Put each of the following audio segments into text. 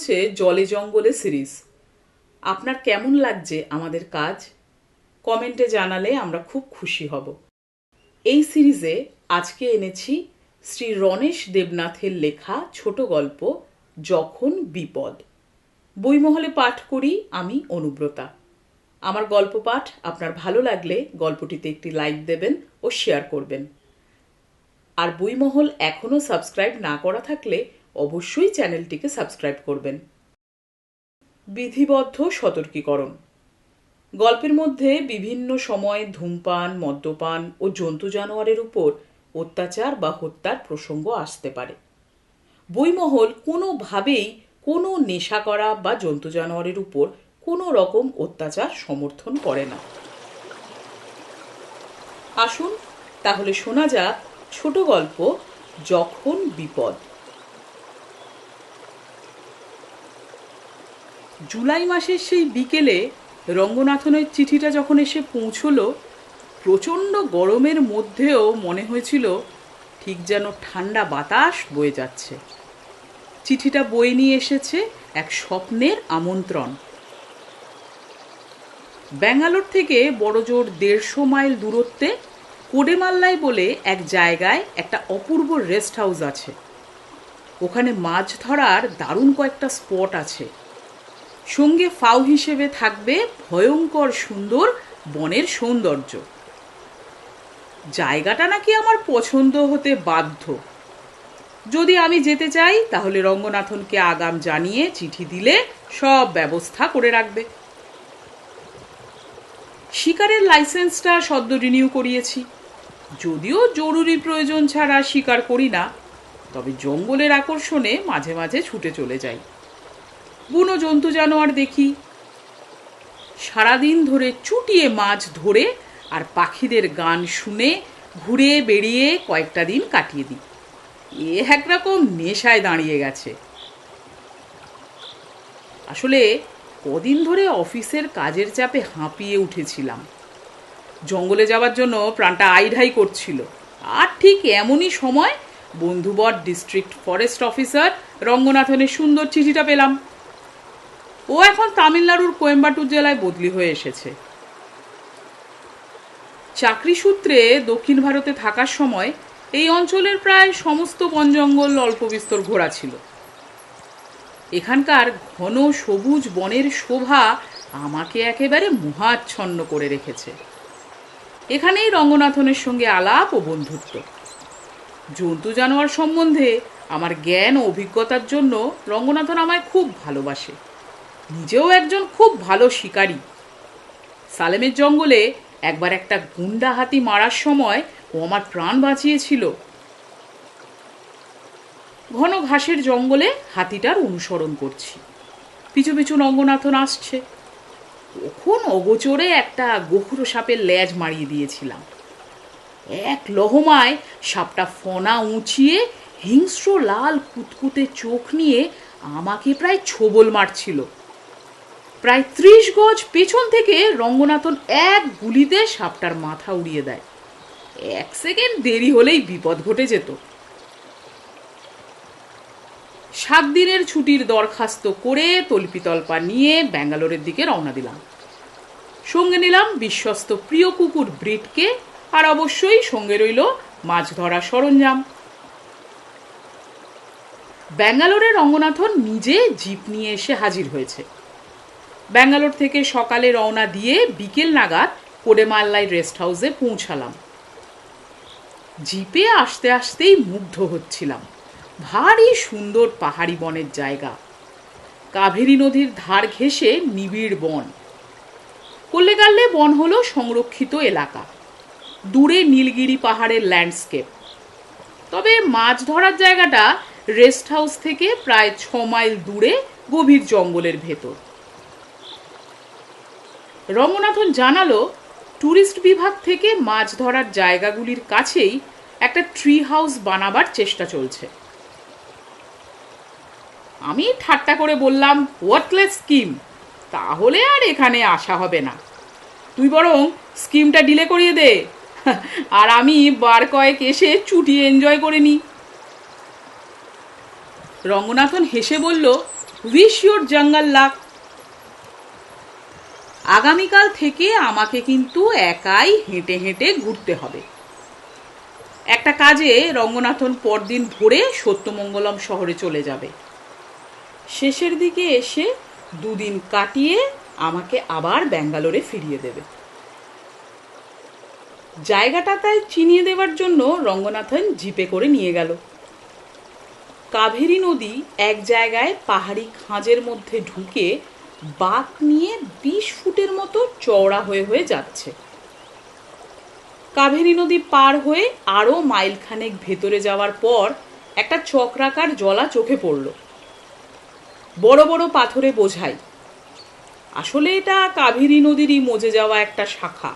চলছে জলে জঙ্গলে সিরিজ। আপনার কেমন লাগছে আমাদের কাজ? কমেন্টে জানালে আমরা খুব খুশি হব। এই সিরিজে আজকে এনেছি শ্রী রণেশ দেবনাথের লেখা ছোট গল্প যখন বিপদ। বইমহলে পাঠ করি আমি অনুব্রতা। আমার গল্প পাঠ আপনার ভালো লাগলে গল্পটিতে একটি লাইক দেবেন ও শেয়ার করবেন। আর বইমহল এখনও সাবস্ক্রাইব না করা থাকলে অবশ্যই চ্যানেলটিকে সাবস্ক্রাইব করবেন। বিধিবদ্ধ সতর্কীকরণ। গল্পের মধ্যে বিভিন্ন সময়ে ধূমপান, মদ্যপান ও জন্তু জানোয়ারের উপর অত্যাচার বা হত্যার প্রসঙ্গ আসতে পারে। বইমহল কোনোভাবেই কোনো নেশা করা বা জন্তু জানোয়ারের উপর কোনো রকম অত্যাচার সমর্থন করে না। আসুন তাহলে শোনা যাক ছোট গল্প যখন বিপদ। জুলাই মাসের সেই বিকেলে রঙ্গনাথনের চিঠিটা যখন এসে পৌঁছলো, প্রচণ্ড গরমের মধ্যেও মনে হয়েছিল ঠিক যেন ঠান্ডা বাতাস বয়ে যাচ্ছে। চিঠিটা বয়ে নিয়ে এসেছে এক স্বপ্নের আমন্ত্রণ। ব্যাঙ্গালোর থেকে বড়জোর দেড়শো মাইল দূরত্বে কোডেমাল্লাই বলে এক জায়গায় একটা অপূর্ব রেস্ট হাউস আছে। ওখানে মাছ ধরার দারুণ কয়েকটা স্পট আছে। সঙ্গে ফাউ হিসেবে থাকবে ভয়ঙ্কর সুন্দর বনের সৌন্দর্য। জায়গাটা নাকি আমার পছন্দ হতে বাধ্য। যদি আমি যেতে চাই, তাহলে রঙ্গনাথনকে আগাম জানিয়ে চিঠি দিলে সব ব্যবস্থা করে রাখবে। শিকারের লাইসেন্সটা সদ্য রিনিউ করিয়েছি। যদিও জরুরি প্রয়োজন ছাড়া শিকার করি না, তবে জঙ্গলের আকর্ষণে মাঝে মাঝে ছুটে চলে যাই। বুনো জন্তু জানোয়ার দেখি। সারাদিন ধরে চুটিয়ে মাছ ধরে আর পাখিদের গান শুনে ঘুরে বেরিয়ে কয়েকটা দিন কাটিয়ে দিই। এ একরকম নেশায় দাঁড়িয়ে গেছে। আসলে কদিন ধরে অফিসের কাজের চাপে হাঁপিয়ে উঠেছিলাম। জঙ্গলে যাওয়ার জন্য প্রাণটা আইঢাই করছিল। আর ঠিক এমনই সময় বন্ধুবর ডিস্ট্রিক্ট ফরেস্ট অফিসার রঙ্গনাথনের সুন্দর চিঠিটা পেলাম। ও এখন তামিলনাড়ুর কোয়েম্বাটুর জেলায় বদলি হয়ে এসেছে। চাকরি সূত্রে দক্ষিণ ভারতে থাকার সময় এই অঞ্চলের প্রায় সমস্ত বন জঙ্গল অল্প বিস্তর ঘোরা ছিল। এখানকার ঘন সবুজ বনের শোভা আমাকে একেবারে মোহাচ্ছন্ন করে রেখেছে। এখানেই রঙ্গনাথনের সঙ্গে আলাপ ও বন্ধুত্ব। জন্তু জানোয়ার সম্বন্ধে আমার জ্ঞান ও অভিজ্ঞতার জন্য রঙ্গনাথন আমায় খুব ভালোবাসে। নিজেও একজন খুব ভালো শিকারী। সালেমের জঙ্গলে একবার একটা গুন্ডা হাতি মারার সময় ও আমার প্রাণ বাঁচিয়েছিল। ঘন ঘাসের জঙ্গলে হাতিটার অনুসরণ করছি। পিছু পিছু রঙ্গনাথন আসছে। তখন অগোচরে একটা গহুর সাপের লেজ মারিয়ে দিয়েছিলাম। এক লহমায় সাপটা ফনা উঁচিয়ে হিংস্র লাল কুতকুতে চোখ নিয়ে আমাকে প্রায় ছোবল মারছিল। প্রায় ত্রিশ গজ পেছন থেকে রঙ্গনাথন এক গুলিতে সাপটার মাথা উড়িয়ে দেয়। এক সেকেন্ড দেরি হলেই বিপদ ঘটে যেত। সাত দিনের ছুটির দরখাস্ত করে তল্পিতল্পা নিয়ে ব্যাঙ্গালোরের দিকে রওনা দিলাম। সঙ্গে নিলাম বিশ্বস্ত প্রিয় কুকুর ব্রিটকে আর অবশ্যই সঙ্গে রইল মাছ ধরা সরঞ্জাম। ব্যাঙ্গালোরে রঙ্গনাথন নিজে জিপ নিয়ে এসে হাজির হয়েছে। ব্যাঙ্গালোর থেকে সকালে রওনা দিয়ে বিকেল নাগাদ কোডেমাল্লাই রেস্ট হাউসে পৌঁছালাম। জিপে আসতে আসতেই মুগ্ধ হচ্ছিলাম। ভারী সুন্দর পাহাড়ি বনের জায়গা। কাভেরী নদীর ধার ঘেঁষে নিবিড় বন। কোল্লেগাল্লে বন হলো সংরক্ষিত এলাকা। দূরে নীলগিরি পাহাড়ের ল্যান্ডস্কেপ। তবে মাছ ধরার জায়গাটা রেস্ট হাউস থেকে প্রায় ছ মাইল দূরে গভীর জঙ্গলের ভেতর। রঙ্গনাথন জানালো ট্যুরিস্ট বিভাগ থেকে মাছ ধরার জায়গাগুলির কাছেই একটা ট্রি হাউস বানাবার চেষ্টা চলছে। আমি ঠাট্টা করে বললাম ওয়ার্থলেস স্কিম তাহলে আর এখানে আসা হবে না। তুই বরং স্কিমটা ডিলে করিয়ে দে, আর আমি বার কয়েক এসে চুটিয়ে এনজয় করে নিই রঙ্গনাথন হেসে বলল উইশ ইউর জঙ্গল লাক আগামীকাল থেকে আমাকে কিন্তু একাই হেঁটে হেঁটে ঘুরতে হবে। একটা কাজে রঙ্গনাথন পরদিন ভোরে সত্যমঙ্গলম শহরে চলে যাবে। শেষের দিকে এসে দুদিন কাটিয়ে আমাকে আবার ব্যাঙ্গালোরে ফিরিয়ে দেবে। জায়গাটা তাই চিনিয়ে দেওয়ার জন্য রঙ্গনাথন জিপে করে নিয়ে গেল। কাভেরী নদী এক জায়গায় পাহাড়ি খাঁজের মধ্যে ঢুকে বাঁক নিয়ে বিশ ফুটের মতো চওড়া হয়ে হয়ে যাচ্ছে। কাভেরী নদী পার হয়ে আরও মাইলখানেক ভেতরে যাওয়ার পর একটা চক্রাকার জলা চোখে পড়ল। বড় বড় পাথরে বোঝাই। আসলে এটা কাভেরী নদীরই মজে যাওয়া একটা শাখা।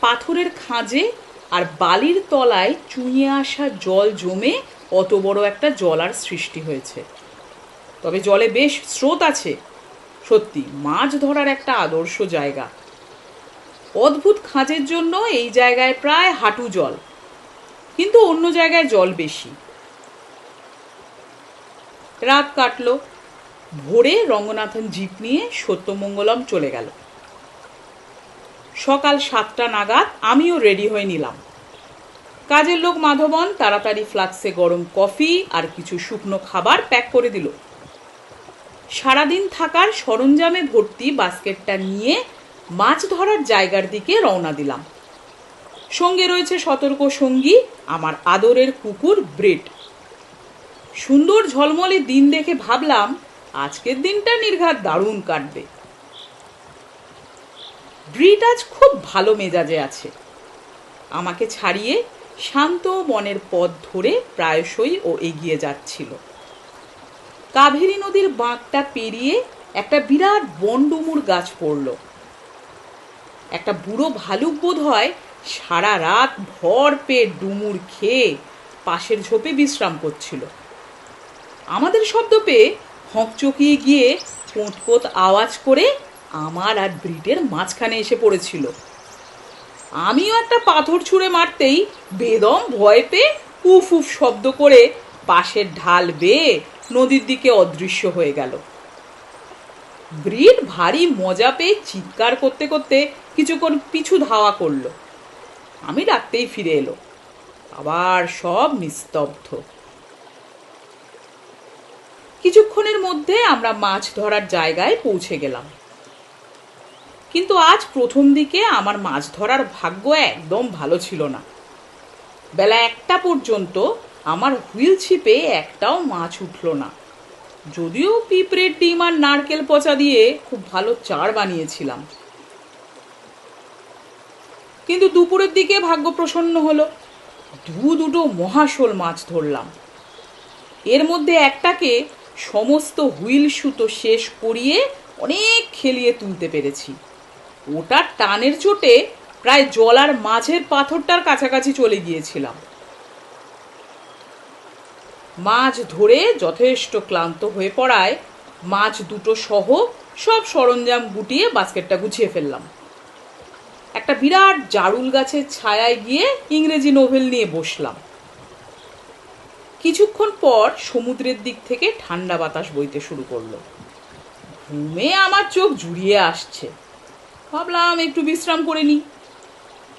পাথরের খাঁজে আর বালির তলায় চুঁয়ে আসা জল জমে অত বড় একটা জলার সৃষ্টি হয়েছে। তবে জলে বেশ স্রোত আছে। সত্যি, মাছ ধরার একটা আদর্শ জায়গা। অদ্ভুত খাঁজের জন্য এই জায়গায় প্রায় হাঁটু জল, কিন্তু অন্য জায়গায় জল বেশি। রাত কাটলো, ভোরে রঙ্গনাথন জিপ নিয়ে সত্যমঙ্গলম চলে গেল। সকাল সাতটা নাগাদ আমিও রেডি হয়ে নিলাম। কাজের লোক মাধবন তাড়াতাড়ি ফ্লাক্সে গরম কফি আর কিছু শুকনো খাবার প্যাক করে দিল। সারাদিন থাকার সরঞ্জামে ভর্তি বাস্কেটটা নিয়ে মাছ ধরার জায়গার দিকে রওনা দিলাম। সঙ্গে রয়েছে সতর্ক সঙ্গী, আমার আদরের কুকুর ব্রেড সুন্দর ঝলমলে দিন দেখে ভাবলাম, আজকের দিনটা নির্ঘাত দারুণ কাটবে। ব্রিট আজ খুব ভালো মেজাজে আছে। আমাকে ছাড়িয়ে শান্ত মনের পথ ধরে প্রায়শই ও এগিয়ে যাচ্ছিল। কাভেরী নদীর বাঁকটা পেরিয়ে একটা বিরাট বনডুমুর গাছ পড়ল। একটা বুড়ো ভালুক বোধ হয় সারা রাত ভর পেট ডুমুর খেয়ে পাশের ঝোপে বিশ্রাম করছিল। আমাদের শব্দ পেয়ে হকচকিয়ে গিয়ে কোঁত কোঁত আওয়াজ করে আমার আর ব্রিটের মাঝখানে এসে পড়েছিল। আমিও একটা পাথর ছুঁড়ে মারতেই বেদম ভয় পেয়ে উফ উফ শব্দ করে পাশের ঢাল বেয়ে নদীর দিকে অদৃশ্য হয়ে গেল। ব্রিড ভারী মজা পেয়ে চিৎকার করতে করতে কিছুক্ষণ পিছু ধাওয়া করল। আমি ডাকতেই ফিরে এলো। আবার সব নিস্তব্ধ। কিছুক্ষণের মধ্যে আমরা মাছ ধরার জায়গায় পৌঁছে গেলাম। কিন্তু আজ প্রথম দিকে আমার মাছ ধরার ভাগ্য একদম ভালো ছিল না। বেলা একটা পর্যন্ত আমার হুইল ছিপে একটাও মাছ উঠল না। যদিও পিঁপড়ের ডিম আর নারকেল পচা দিয়ে খুব ভালো চার বানিয়েছিলাম। কিন্তু দুপুরের দিকে ভাগ্য প্রসন্ন হলো। দু দুটো মহাশোল মাছ ধরলাম। এর মধ্যে একটাকে সমস্ত হুইল সুতো শেষ করিয়ে অনেক খেলিয়ে তুলতে পেরেছি। ওটা টানের চোটে প্রায় জলার মাঝের পাথরটার কাছাকাছি চলে গিয়েছিলাম। মাছ ধরে যথেষ্ট ক্লান্ত হয়ে পড়ায়। মাছ দুটো সহ সব সরঞ্জাম গুটিয়ে বাস্কেটটা গুছিয়ে ফেললাম। একটা বিরাট জারুল গাছের ছায়ায় গিয়ে ইংরেজি নোভেল নিয়ে বসলাম। কিছুক্ষণ পর সমুদ্রের দিক থেকে ঠান্ডা বাতাস বইতে শুরু করল। ঘুমে আমার চোখ জুড়িয়ে আসছে। ভাবলাম একটু বিশ্রাম করে নিই।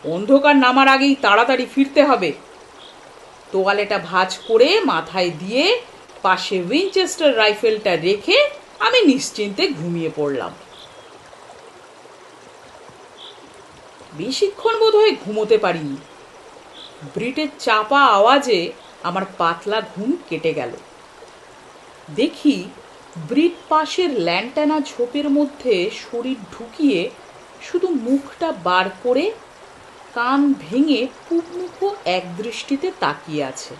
অন্ধকার নামার আগেই তাড়াতাড়ি ফিরতে হবে। তোয়ালেটা ভাঁজ করে মাথায় দিয়ে পাশে উইনচেস্টার রাইফেলটা রেখে আমি নিশ্চিন্তে ঘুমিয়ে পড়লাম। বেশিক্ষণ বোধ হয় ঘুমোতে পারিনি। ব্রিটের চাপা আওয়াজে আমার পাতলা ঘুম কেটে গেল। দেখি ব্রিট পাশের ল্যান্টানা ঝোপের মধ্যে শরীর ঢুকিয়ে শুধু মুখটা বার করে কান ভেঙে পুপমুখো এক দৃষ্টিতে তাকিয়ে আছে।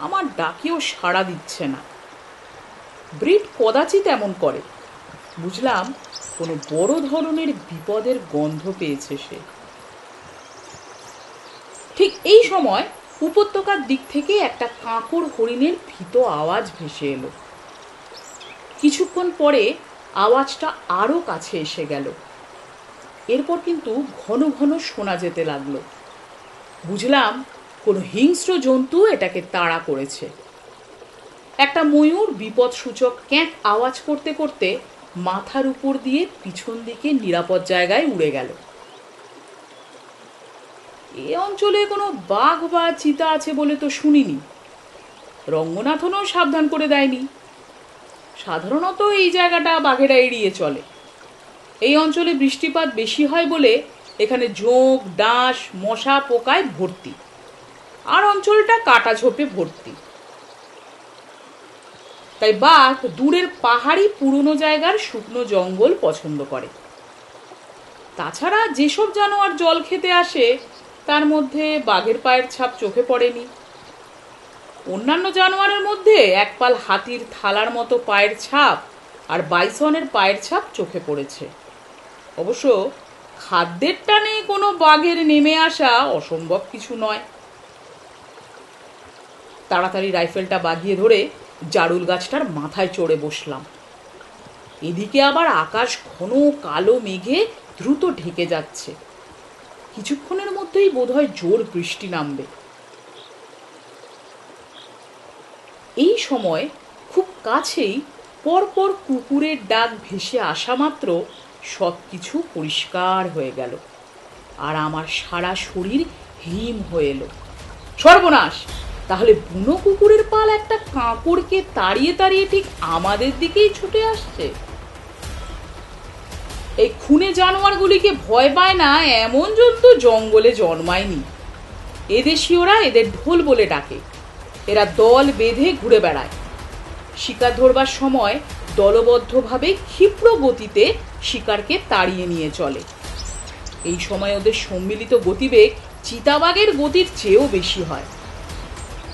আমার ডাকেও সাড়া দিচ্ছে না। ব্রিট কদাচিৎ এমন করে। বুঝলাম কোনো বড় ধরনের বিপদের গন্ধ পেয়েছে সে। ঠিক এই সময় উপত্যকার দিক থেকে একটা কাঁকড় হরিণের ভীত আওয়াজ ভেসে এলো। কিছুক্ষণ পরে আওয়াজটা আরও কাছে এসে গেল। এরপর কিন্তু ঘন ঘন শোনা যেতে লাগল। বুঝলাম কোনো হিংস্র জন্তু এটাকে তাড়া করেছে। একটা ময়ূর বিপদসূচক ক্যাঁক আওয়াজ করতে করতে মাথার উপর দিয়ে পিছন দিকে নিরাপদ জায়গায় উড়ে গেল। এ অঞ্চলে কোনো বাঘ বা চিতা আছে বলে তো শুনিনি। রঙ্গনাথনও সাবধান করে দেয়নি। সাধারণত এই জায়গাটা বাঘেরা এড়িয়ে চলে। এই অঞ্চলে বৃষ্টিপাত বেশি হয় বলে এখানে ঝোঁক ডাঁশ মশা পোকায় ভর্তি। আর অঞ্চলটা কাটা ঝোপে ভর্তি। তাই বাঘ দূরের পাহাড়ি পুরনো জায়গার শুকনো জঙ্গল পছন্দ করে। তাছাড়া যেসব জানোয়ার জল খেতে আসে, তার মধ্যে বাঘের পায়ের ছাপ চোখে পড়েনি। অন্যান্য জানোয়ারের মধ্যে একপাল হাতির থালার মতো পায়ের ছাপ আর বাইসনের পায়ের ছাপ চোখে পড়েছে। অবশ্য খাদ্যের টানে কোনো বাঘের নেমে আসা অসম্ভব কিছু নয়। তাড়াতাড়ি রাইফেলটা বাগিয়ে ধরে জারুল গাছটার মাথায় চড়ে বসলাম। এদিকে আবার আকাশ ঘন কালো মেঘে দ্রুত ঢেকে যাচ্ছে। কিছুক্ষণের মধ্যেই বোধহয় জোর বৃষ্টি নামবে। এই সময় খুব কাছেই পরপর কুকুরের ডাক ভেসে আসা মাত্র সব কিছু পরিষ্কার হয়ে গেল। আর আমার সারা শরীর হিম হয়ে এলো। সর্বনাশ! তাহলে বুনো কুকুরের পাল একটা কাঁকড়কে তাড়িয়ে তাড়িয়ে ঠিক আমাদের দিকেই ছুটে আসছে? এই খুনে জানোয়ারগুলিকে ভয় পায় না, এমন জন্তু জঙ্গলে জন্মায়নি। এদেশীয়রা এদের ঢোল বলে ডাকে। এরা দল বেঁধে ঘুরে বেড়ায়। শিকার ধরবার সময় দলবদ্ধভাবে ক্ষিপ্র গতিতে শিকারকে তাড়িয়ে নিয়ে চলে। এই সময় ওদের সম্মিলিত গতিবেগ চিতাবাগের গতির চেয়েও বেশি হয়।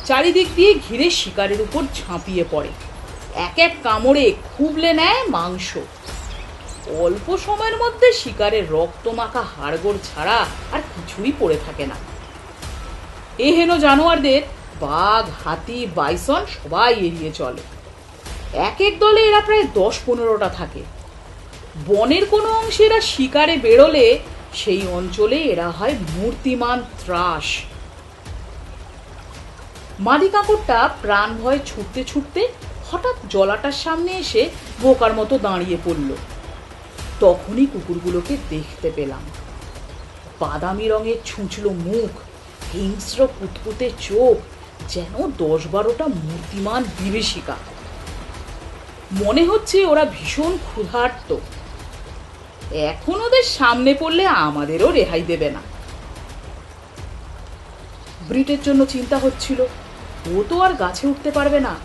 চারিদিক দিয়ে ঘিরে শিকারের উপর ঝাঁপিয়ে পড়ে। এক এক কামড়ে খুবলে নেয় মাংস। অল্প সময়ের মধ্যে শিকারের রক্তমাখা হাড়গোড় ছাড়া আর কিছুই পড়ে থাকে না। এ হেন জানোয়ারদের বাঘ, হাতি, বাইসন সবাই এড়িয়ে চলে। এক এক দলে এরা প্রায় দশ পনেরোটা থাকে। বনের কোনো অংশে এরা শিকারে বেরোলে সেই অঞ্চলে এরা হয় মূর্তিমান ত্রাস। মাদি কাঁকড়টা প্রাণ ভয় ছুটতে ছুটতে হঠাৎ জলাটার সামনে এসে বোকার মতো দাঁড়িয়ে পড়ল। তখনই কুকুরগুলোকে দেখতে পেলাম। বাদামি রঙের ছুঁচলো মুখ, হিংস্র কুতকুতে চোখ, যেন দশ বারোটা মূর্তিমান বিভীষিকা। মনে হচ্ছে ওরা ভীষণ ক্ষুধার্ত। এখন ওদের সামনে পড়লে আমাদেরও রেহাই দেবে না। ব্রিটের জন্য চিন্তা হচ্ছিল, ও তো আর গাছে উঠতে পারবে না।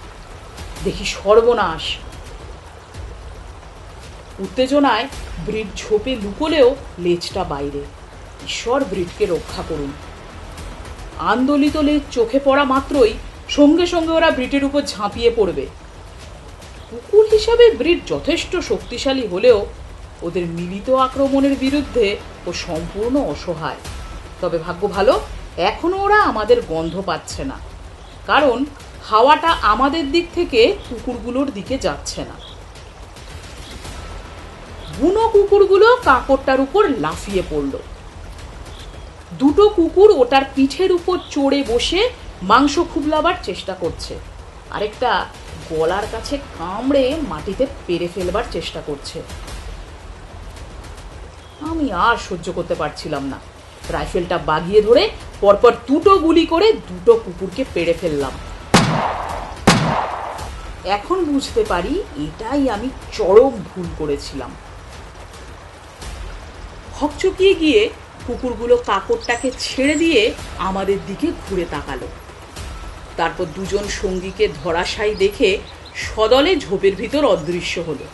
দেখি সর্বনাশ। উত্তেজনায় ব্রিড ঝোপে লুকোলেও লেজটা বাইরে। ঈশ্বর ব্রিডকে রক্ষা করুন। আন্দোলিত লেজ চোখে পড়া মাত্রই সঙ্গে সঙ্গে ওরা ব্রিটের উপর ঝাঁপিয়ে পড়বে। কুকুর হিসাবে ব্রিড যথেষ্ট শক্তিশালী হলেও ওদের মিলিত আক্রমণের বিরুদ্ধে ও সম্পূর্ণ অসহায়। তবে ভাগ্য ভালো, এখনও ওরা আমাদের গন্ধ পাচ্ছে না। কারণ, হাওয়াটা আমাদের দিক থেকে কুকুরগুলোর দিকে যাচ্ছে না। বুনো কুকুরগুলো কাঁকড়টার উপর লাফিয়ে পড়ল। দুটো কুকুর ওটার পিঠের উপর চড়ে বসে মাংস খুবলাবার চেষ্টা করছে। আরেকটা গলার কাছে কামড়ে মাটিতে পেরে ফেলবার চেষ্টা করছে। আমি আর সহ্য করতে পারছিলাম না। রাইফেলটা বাগিয়ে ধরে পরপর দুটো গুলি করে দুটো কুকুরকে পেড়ে ফেললাম। এখন বুঝতে পারি এটাই আমি চরম ভুল করেছিলাম। হকচকিয়ে গিয়ে কুকুরগুলো কাকড়টাকে ছেড়ে দিয়ে আমাদের দিকে ঘুরে তাকালো। তারপর দুজন সঙ্গীকে ধরাশায়ী দেখে সদলে ঝোপের ভিতর অদৃশ্য হলো।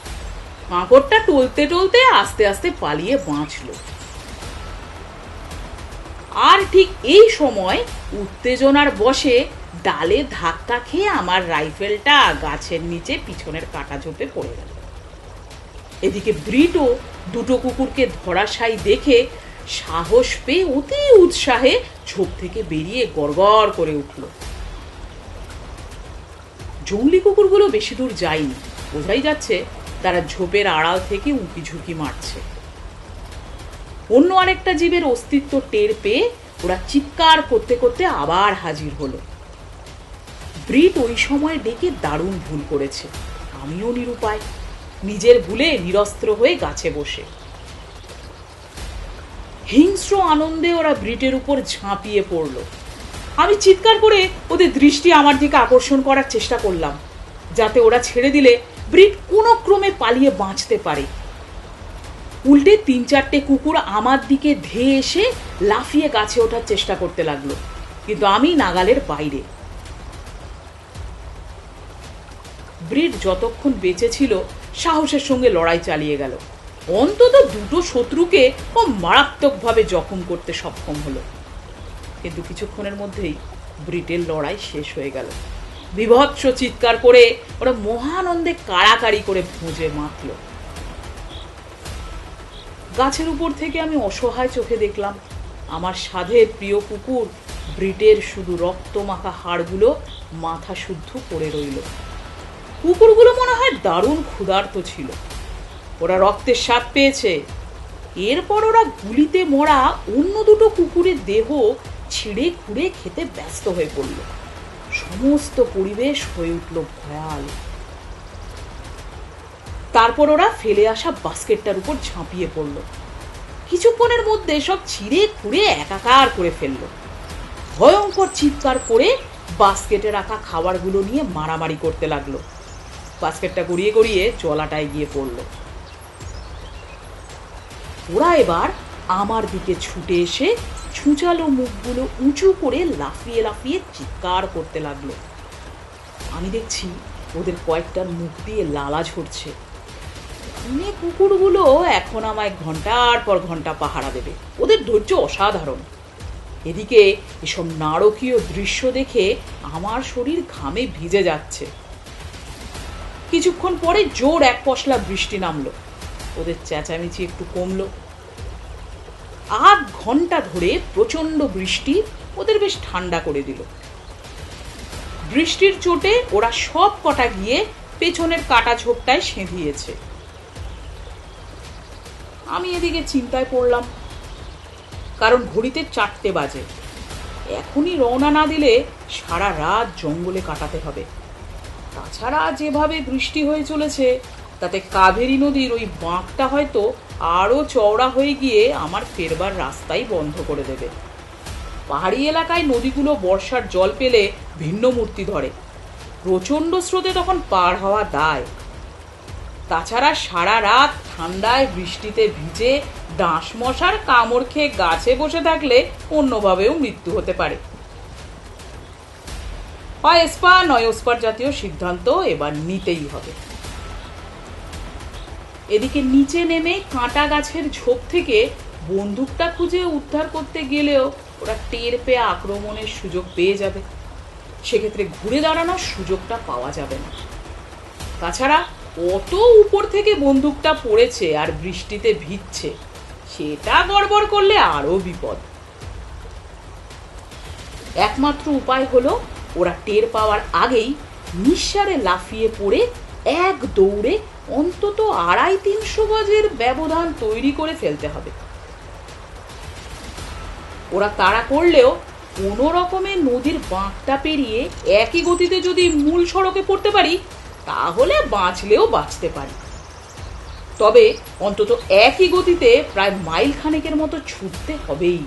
কাঁকড়টা টলতে টলতে আস্তে আস্তে পালিয়ে বাঁচলো। আর ঠিক এই সময় উত্তেজনার বসে ডালে ধাক্কা খেয়ে আমার রাইফেলটা গাছের নিচে পিছনের কাটা ঝোপে পড়ে গেল। এদিকে ব্রিটও দুটো কুকুরকে ধরাশায়ী দেখে সাহস পেয়ে অতি উৎসাহে ঝোপ থেকে বেরিয়ে গড়গড় করে উঠল। জঙ্গলি কুকুরগুলো বেশি দূর যায়নি। বোঝাই যাচ্ছে তারা ঝোপের আড়াল থেকে উঁকি ঝুঁকি মারছে। অন্য আরেকটা জীবের অস্তিত্ব টের পেয়ে ওরা চিৎকার করতে করতে আবার হাজির হলো। ব্রিট ওই সময় ডেকে দারুণ ভুল করেছে। আমিও নিরুপায়। নিজের ভুলে নিরস্ত্র হয়ে গাছে বসে। হিংস্র আনন্দে ওরা ব্রিটের উপর ঝাঁপিয়ে পড়ল। আমি চিৎকার করে ওদের দৃষ্টি আমার দিকে আকর্ষণ করার চেষ্টা করলাম, যাতে ওরা ছেড়ে দিলে ব্রিট কোনো ক্রমে পালিয়ে বাঁচতে পারে। উল্টে তিন চারটে কুকুর আমার দিকে ধেয়ে এসে লাফিয়ে গাছে ওঠার চেষ্টা করতে লাগল। কিন্তু আমি নাগালের বাইরে। ব্রিড যতক্ষণ বেঁচে ছিল, সাহসের সঙ্গে লড়াই চালিয়ে গেল। অন্তত দুটো শত্রুকে ও মারাত্মকভাবে জখম করতে সক্ষম হলো। কিন্তু কিছুক্ষণের মধ্যেই ব্রিটের লড়াই শেষ হয়ে গেল। বিভৎস চিৎকার করে ওরা মহানন্দে কাড়াকাড়ি করে ভুঁজে মাতল। গাছের উপর থেকে আমি অসহায় চোখে দেখলাম, আমার সাধের প্রিয় কুকুর, ব্রিটের শুধু রক্তমাখা হাড়গুলো মাথা শুদ্ধ পড়ে রইল। কুকুরগুলো মনে হয় দারুণ ক্ষুধার্ত ছিল। ওরা রক্তের স্বাদ পেয়েছে। এরপর ওরা গুলিতে মরা অন্য দুটো কুকুরের দেহ ছিঁড়ে খুঁড়ে খেতে ব্যস্ত হয়ে পড়ল। সমস্ত পরিবেশ হয়ে উঠল ভয়াল। তারপর ওরা ফেলে আসা বাস্কেটটার উপর ঝাঁপিয়ে পড়ল। কিছুক্ষণের মধ্যে সব ছিঁড়ে খুঁড়ে একাকার করে ফেলল। ভয়ঙ্কর চিৎকার করে বাস্কেটে রাখা খাবারগুলো নিয়ে মারামারি করতে লাগল। বাস্কেটটা গড়িয়ে গড়িয়ে জলাটায় গিয়ে পড়ল। ওরা এবার আমার দিকে ছুটে এসে ছুঁচালো মুখগুলো উঁচু করে লাফিয়ে লাফিয়ে চিৎকার করতে লাগল। আমি দেখছি ওদের কয়েকটার মুখ দিয়ে লালা ঝরছে। মেয়ে কুকুরগুলো এখন আমায় ঘণ্টার পর ঘণ্টা পাহারা দেবে। ওদের ধৈর্য অসাধারণ। এদিকে এসব নারকীয় দৃশ্য দেখে আমার শরীর ঘামে ভিজে যাচ্ছে। কিছুক্ষণ পরে জোর এক পশলা বৃষ্টি নামলো। ওদের চেঁচামেচি একটু কমলো। আধ ঘণ্টা ধরে প্রচণ্ড বৃষ্টি ওদের বেশ ঠান্ডা করে দিল। বৃষ্টির চোটে ওরা সব কটা গিয়ে পেছনের কাটা ঝোপটায় সেঁধিয়েছে। আমি এদিকে চিন্তায় পড়লাম, কারণ ঘড়িতে চারটে বাজে। এখনই রওনা না দিলে সারা রাত জঙ্গলে কাটাতে হবে। তাছাড়া যেভাবে বৃষ্টি হয়ে চলেছে তাতে কাবেরী নদীর ওই বাঁকটা হয়তো আরও চওড়া হয়ে গিয়ে আমার ফেরবার রাস্তাই বন্ধ করে দেবে। পাহাড়ি এলাকায় নদীগুলো বর্ষার জল পেলে ভিন্ন মূর্তি ধরে। প্রচণ্ড স্রোতে তখন পার হওয়া দায়। তাছাড়া সারা রাত ঠান্ডায় বৃষ্টিতে ভিজে ডাঁশ মশার কামড় খেয়ে গাছে বসে থাকলে অন্যভাবেও মৃত্যু হতে পারে। হয় এসপা নয় ওসপার জাতীয় সিদ্ধান্ত এবার নিতেই হবে। এদিকে নিচে নেমে কাঁটা গাছের ঝোপ থেকে বন্দুকটা খুঁজে উদ্ধার করতে গেলেও ওরা টের পেয়ে আক্রমণের সুযোগ পেয়ে যাবে। সেক্ষেত্রে ঘুরে দাঁড়ানোর সুযোগটা পাওয়া যাবে না। তাছাড়া অত উপর থেকে বন্দুকটা পড়েছে আর বৃষ্টিতে ভিজছে, সেটা গড়বড় করলে আরও বিপদ। একমাত্র উপায় হলো ওরা টের পাওয়ার আগেই নিঃসারে লাফিয়ে পড়ে এক দৌড়ে অন্তত আড়াই তিনশো গজের ব্যবধান তৈরি করে ফেলতে হবে। ওরা তাড়া করলেও কোনো রকমে নদীর বাঁকটা পেরিয়ে একই গতিতে যদি মূল সড়কে পড়তে পারি, তাহলে বাঁচলেও বাঁচতে পারি। তবে অন্তত একই গতিতে প্রায় মাইল খানেকের মতো ছুটতে হবেই।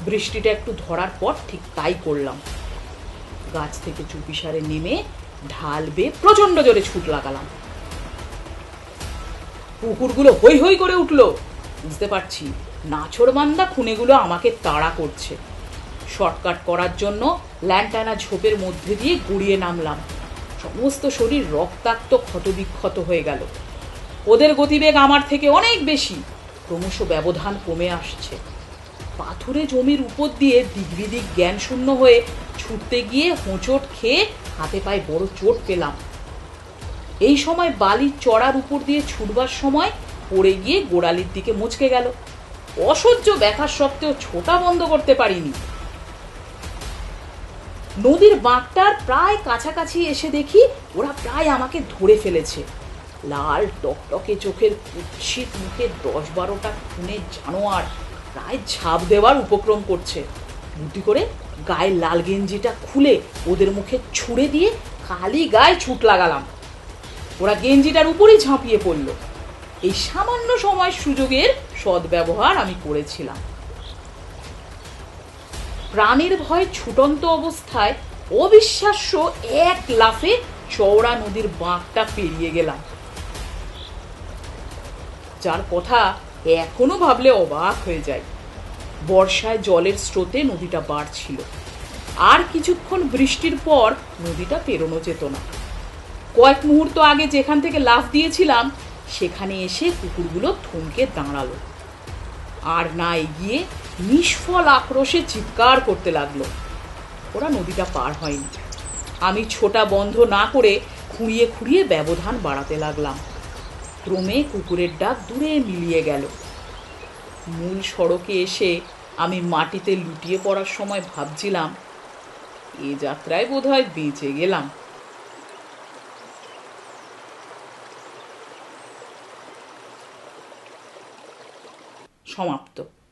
বৃষ্টিটা একটু ধরার পর ঠিক তাই করলাম। গাছ থেকে চুপিসারে নেমে ঢাল বেয়ে প্রচণ্ড জোরে ছুট লাগালাম। কুকুরগুলো হই হই করে উঠল। বুঝতে পারছি নাছর বান্দা খুনেগুলো আমাকে তাড়া করছে। শর্টকাট করার জন্য ল্যান্টানা ঝোপের মধ্যে দিয়ে গুড়িয়ে নামলাম। সমস্ত শরীর রক্তাক্ত, ক্ষতবিক্ষত হয়ে গেল। ওদের গতিবেগ আমার থেকে অনেক বেশি। ক্রমশ ব্যবধান কমে আসছে। পাথুরে জমির উপর দিয়ে দিগ্বিদিক জ্ঞান শূন্য হয়ে ছুটতে গিয়ে হোঁচট খেয়ে হাতে পায়ে বড় চোট পেলাম। এই সময় বালির চড়ার উপর দিয়ে ছুটবার সময় পড়ে গিয়ে গোড়ালির দিকে মুচকে গেল। অসহ্য ব্যথার সত্ত্বেও ছোটা বন্ধ করতে পারিনি। নদীর বাঁকটার প্রায় কাছাকাছি এসে দেখি ওরা প্রায় আমাকে ধরে ফেলেছে। লাল টকটকে চোখের কুৎসিত মুখে দশ বারোটা খুনের জানোয়ার প্রায় ঝাঁপ দেওয়ার উপক্রম করছে। বুদ্ধি করে গায়ের লাল গেঞ্জিটা খুলে ওদের মুখে ছুঁড়ে দিয়ে খালি গায়ে ছুট লাগালাম। ওরা গেঞ্জিটার উপরেই ঝাঁপিয়ে পড়ল। এই সামান্য সময় সুযোগের সদ্ব্যবহার আমি করেছিলাম। প্রাণের ভয় ছুটন্ত অবস্থায় অবিশ্বাস্য এক লাফে চওড়া নদীর বাঁকটা পেরিয়ে গেলাম। যার কথা এখনও ভাবলে অবাক হয়ে যায়। বর্ষায় জলের স্রোতে নদীটা বাড়ছিল। আর কিছুক্ষণ বৃষ্টির পর নদীটা পেরোনো যেত না। কয়েক মুহূর্ত আগে যেখান থেকে লাফ দিয়েছিলাম, সেখানে এসে কুকুরগুলো থমকে দাঁড়াল। আর না এগিয়ে নিষ্ফল আক্রোশে চিৎকার করতে লাগল। ওরা নদীটা পার হয়নি। আমি ছোটা বন্ধ না করে খুঁড়িয়ে খুঁড়িয়ে ব্যবধান বাড়াতে লাগলাম। ক্রমে কুকুরের ডাক দূরে মিলিয়ে গেল। মূল সড়কে এসে আমি মাটিতে লুটিয়ে পড়ার সময় ভাবছিলাম, এ যাত্রায় বোধহয় বেঁচে গেলাম। সমাপ্ত।